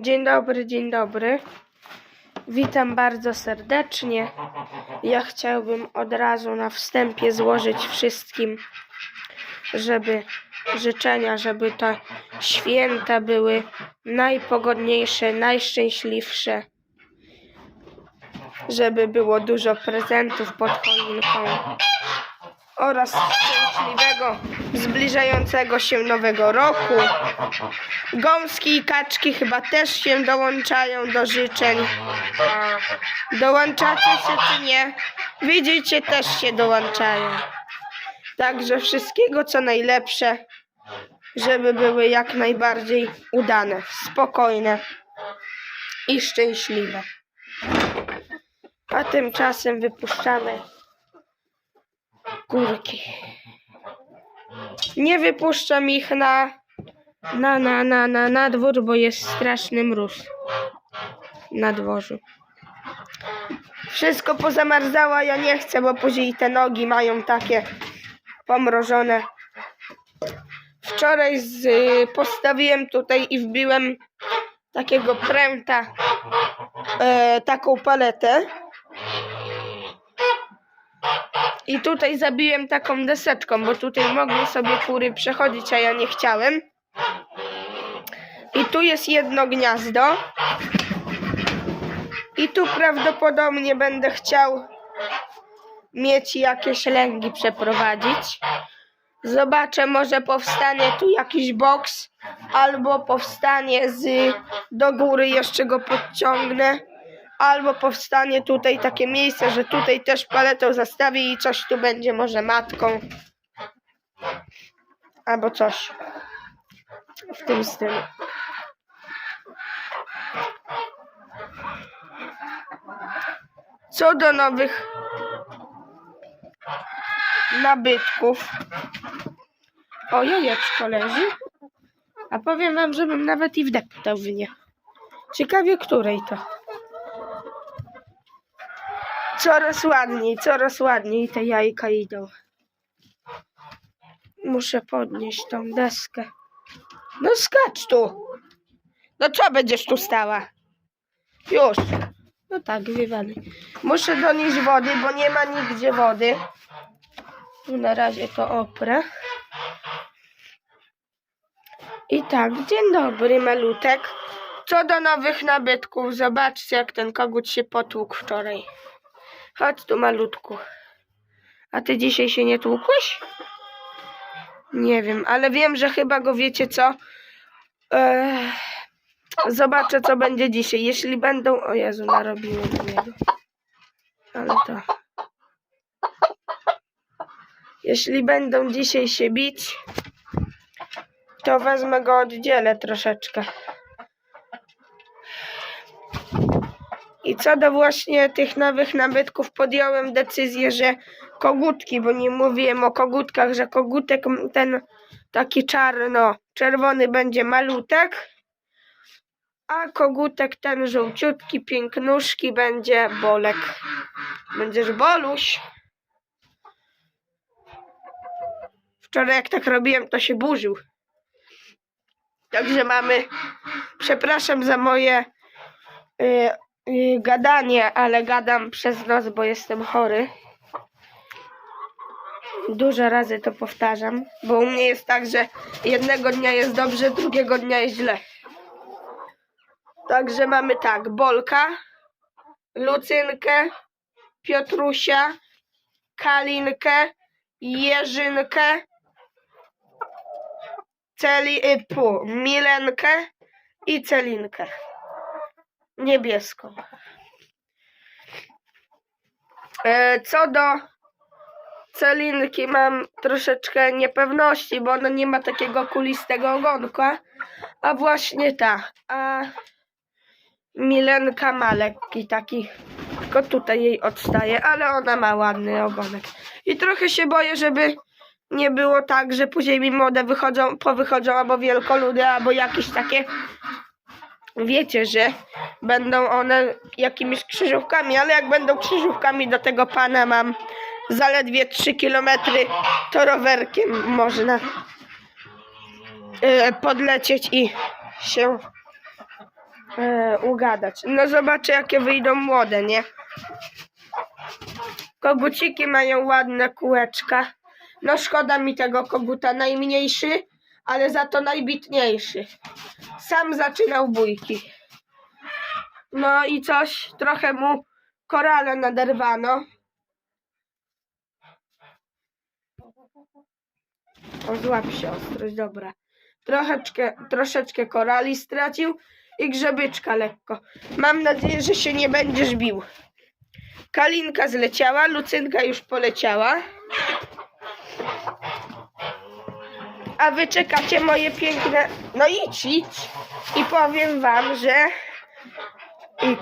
Dzień dobry, dzień dobry. Witam bardzo serdecznie. Ja chciałbym od razu na wstępie złożyć wszystkim, żeby życzenia, żeby te święta były najpogodniejsze, najszczęśliwsze. Żeby było dużo prezentów pod choinką oraz szczęśliwego, zbliżającego się nowego roku. Gąski i kaczki chyba też się dołączają do życzeń. Dołączacie się czy nie? Widzicie, też się dołączają. Także wszystkiego co najlepsze, żeby były jak najbardziej udane, spokojne i szczęśliwe. A tymczasem wypuszczamy kurki. Nie wypuszczam ich na, na, na, na, na, na dwór, bo jest straszny mróz na dworzu. Wszystko pozamarzało, ja nie chcę, bo później te nogi mają takie pomrożone. Wczoraj z, postawiłem tutaj i wbiłem takiego pręta, e, taką paletę. I tutaj zabiłem taką deseczką, bo tutaj mogły sobie kury przechodzić, a ja nie chciałem. I tu jest jedno gniazdo. I tu prawdopodobnie będę chciał mieć jakieś lęgi przeprowadzić. Zobaczę, może powstanie tu jakiś boks, albo powstanie z do góry, jeszcze go podciągnę, albo powstanie tutaj takie miejsce, że tutaj też paletę zastawię i coś tu będzie może matką, albo coś w tym stylu. Co do nowych nabytków. O, jajeczko leży. A powiem wam, żebym nawet i wdeptał w nie. Ciekawie, której to. Coraz ładniej, coraz ładniej te jajka idą. Muszę podnieść tą deskę. No skacz tu. No co będziesz tu stała? Już. No tak, wywalę. Muszę donieść wody, bo nie ma nigdzie wody. Tu na razie to oprę. I tak, dzień dobry, malutek. Co do nowych nabytków, zobaczcie, jak ten kogut się potłukł wczoraj. Chodź tu, malutku. A ty dzisiaj się nie tłukłeś? Nie wiem, ale wiem, że chyba go wiecie co. Eee, zobaczę, co będzie dzisiaj. Jeśli będą. O Jezu, narobiłem na niego. Ale to. Jeśli będą dzisiaj się bić, to wezmę go oddzielę troszeczkę. I co do właśnie tych nowych nabytków, podjąłem decyzję, że kogutki, bo nie mówiłem o kogutkach, że kogutek ten taki czarno-czerwony będzie malutek, a kogutek ten żółciutki, pięknuszki będzie bolek. Będziesz boluś. Wczoraj jak tak robiłem, to się burzył. Także mamy, przepraszam za moje y, gadanie, ale gadam przez noc, bo jestem chory. Dużo razy to powtarzam, bo u mnie jest tak, że jednego dnia jest dobrze, drugiego dnia jest źle. Także mamy tak, Bolka, Lucynkę, Piotrusia, Kalinkę, Jerzynkę, Celi, y, pu, Milenkę i Celinkę. Niebieską. E, co do Celinki mam troszeczkę niepewności, bo ona nie ma takiego kulistego ogonka, a właśnie ta. A Milenka ma lekki taki, tylko tutaj jej odstaje, ale ona ma ładny ogonek. I trochę się boję, żeby nie było tak, że później mi młode wychodzą, powychodzą albo wielkoludy, albo jakieś takie wiecie, że będą one jakimiś krzyżówkami, ale jak będą krzyżówkami do tego pana mam zaledwie 3 km, to rowerkiem można e, podlecieć i się e, ugadać. No zobaczę, jakie wyjdą młode, nie? Koguciki mają ładne kółeczka. No szkoda mi tego koguta, najmniejszy, ale za to najbitniejszy. Sam zaczynał bójki. No i coś, trochę mu korale naderwano. O, złap się ostrość, dobra. Troszeczkę, troszeczkę korali stracił i grzebyczka lekko. Mam nadzieję, że się nie będziesz bił. Kalinka zleciała, Lucynka już poleciała. A wy czekacie moje piękne... No idź, idź. I powiem wam, że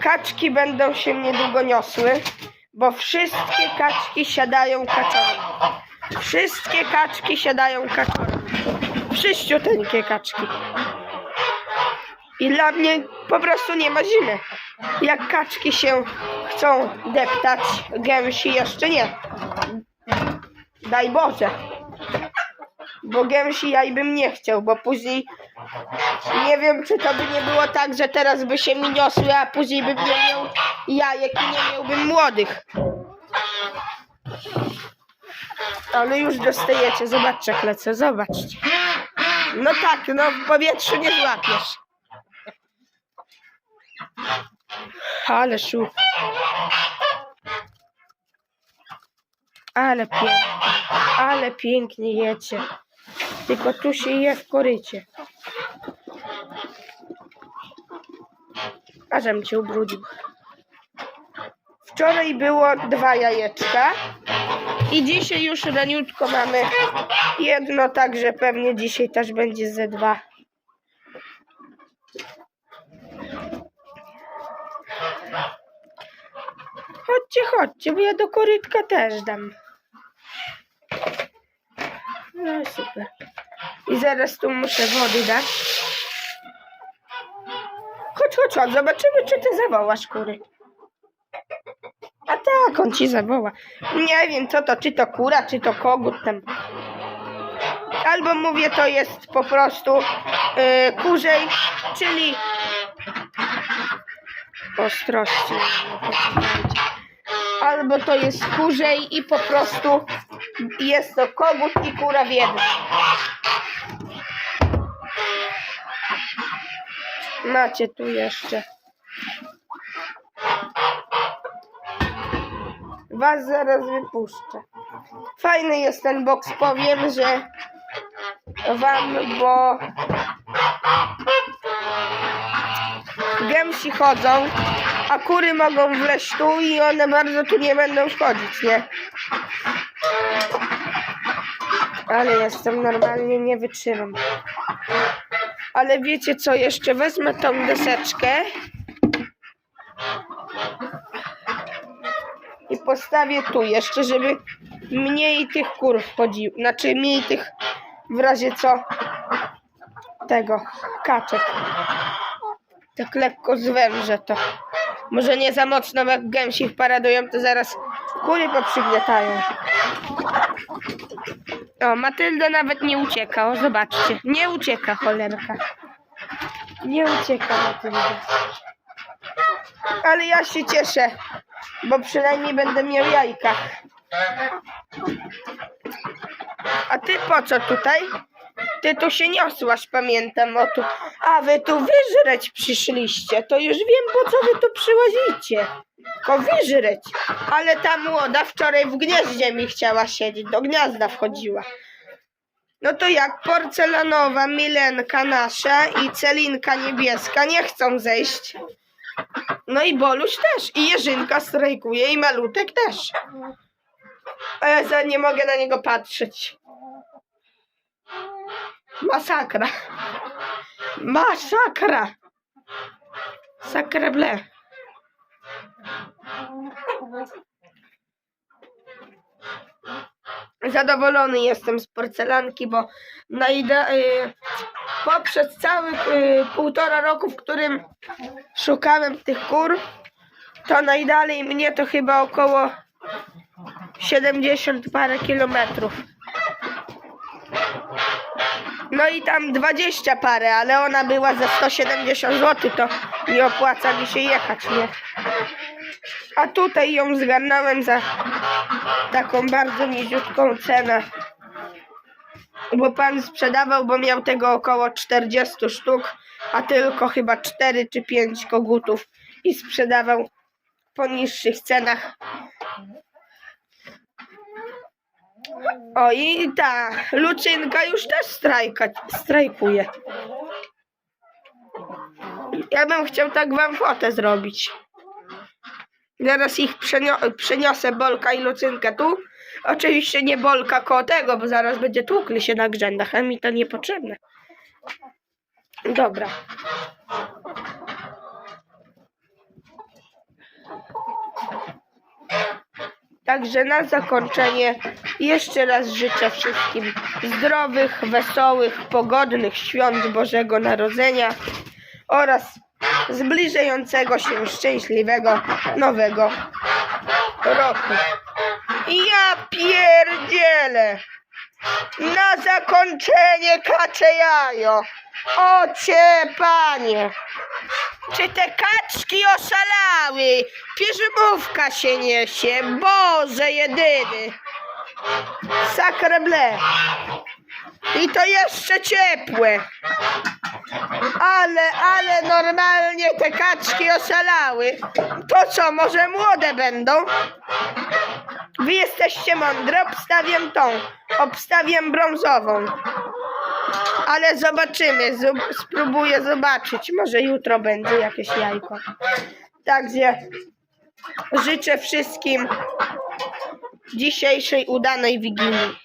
kaczki będą się niedługo niosły, bo wszystkie kaczki siadają kaczorem. Wszystkie kaczki siadają kaczorem. Wszyściuteńkie kaczki. I dla mnie po prostu nie ma zimy. Jak kaczki się chcą deptać, gęsi jeszcze nie. Daj Boże. Bo gęsi jaj bym nie chciał, bo później nie wiem, czy to by nie było tak, że teraz by się mi niosły, a później bym nie miał jajek i nie miałbym młodych. Ale już dostajecie, zobaczcie jak lecę, zobaczcie. No tak, no w powietrzu nie złapiesz. Ale szuk. Ale pięknie, ale pięknie jecie. Tylko tu się je w korycie. A żem cię ubrudził. Wczoraj było dwa jajeczka i dzisiaj już raniutko mamy jedno, także pewnie dzisiaj też będzie ze dwa. Chodźcie, chodźcie, bo ja do korytka też dam. No super. I zaraz tu muszę wody dać. Chodź, chodź, chodź, zobaczymy, czy ty zawołasz kury. A tak, on ci zawoła. Nie wiem, co to, czy to kura, czy to kogut tam. Albo mówię, to jest po prostu yy, kurzej, czyli ostrości. Albo to jest kurzej i po prostu jest to kogut i kura w jednym. Macie tu jeszcze. Was zaraz wypuszczę. Fajny jest ten boks, powiem, że wam, bo gęsi chodzą, a kury mogą wleźć tu i one bardzo tu nie będą wchodzić, nie? Ale jestem normalnie nie wytrzymam. Ale wiecie co, jeszcze wezmę tą deseczkę i postawię tu jeszcze, żeby mniej tych kur wchodziło. Znaczy mniej tych w razie co tego kaczek. Tak lekko zwężę to. Może nie za mocno, bo jak gęsi paradują, to zaraz kury poprzygniatają. O, Matylda nawet nie ucieka, o zobaczcie. Nie ucieka, cholerka. Nie ucieka Matylda. Ale ja się cieszę, bo przynajmniej będę miał jajka. A ty po co tutaj? Ty tu się niosłaś, pamiętam o tu. A wy tu wyżreć przyszliście. To już wiem, po co wy tu przyłazicie. Tylko wyżreć. Ale ta młoda wczoraj w gnieździe mi chciała siedzieć. Do gniazda wchodziła. No to jak porcelanowa Milenka nasza i Celinka niebieska nie chcą zejść. No i Boluś też. I Jerzynka strajkuje i Malutek też. A ja nie mogę na niego patrzeć. Masakra. Masakra. Sakreble. Zadowolony jestem z porcelanki, bo najda, y, poprzez cały y, półtora roku, w którym szukałem tych kur, to najdalej mnie to chyba około 70 parę kilometrów. No i tam 20 parę, ale ona była za 170 zł, to nie opłaca mi się jechać, nie? A tutaj ją zgarnąłem za taką bardzo niziutką cenę. Bo pan sprzedawał, bo miał tego około 40 sztuk, a tylko chyba 4 czy 5 kogutów i sprzedawał po niższych cenach. O i ta Lucynka już też strajka, strajkuje. Ja bym chciał tak wam fotę zrobić. Zaraz ich przenio- przeniosę Bolka i Lucynkę tu. Oczywiście nie Bolka koło tego, bo zaraz będzie tłukli się na grzędach, a mi to niepotrzebne. Dobra. Także na zakończenie jeszcze raz życzę wszystkim zdrowych, wesołych, pogodnych świąt Bożego Narodzenia oraz zbliżającego się szczęśliwego nowego roku. Ja pierdzielę! Na zakończenie kacze jajo! Ocie panie! Czy te kaczki oszalały? Piżmówka się niesie, Boże jedyny! Sacre bleu! I to jeszcze ciepłe! Ale, ale normalnie te kaczki oszalały. To co, może młode będą? Wy jesteście mądre, obstawiam tą. Obstawiam brązową. Ale zobaczymy, zob- spróbuję zobaczyć. Może jutro będzie jakieś jajko. Także życzę wszystkim dzisiejszej udanej wigilii.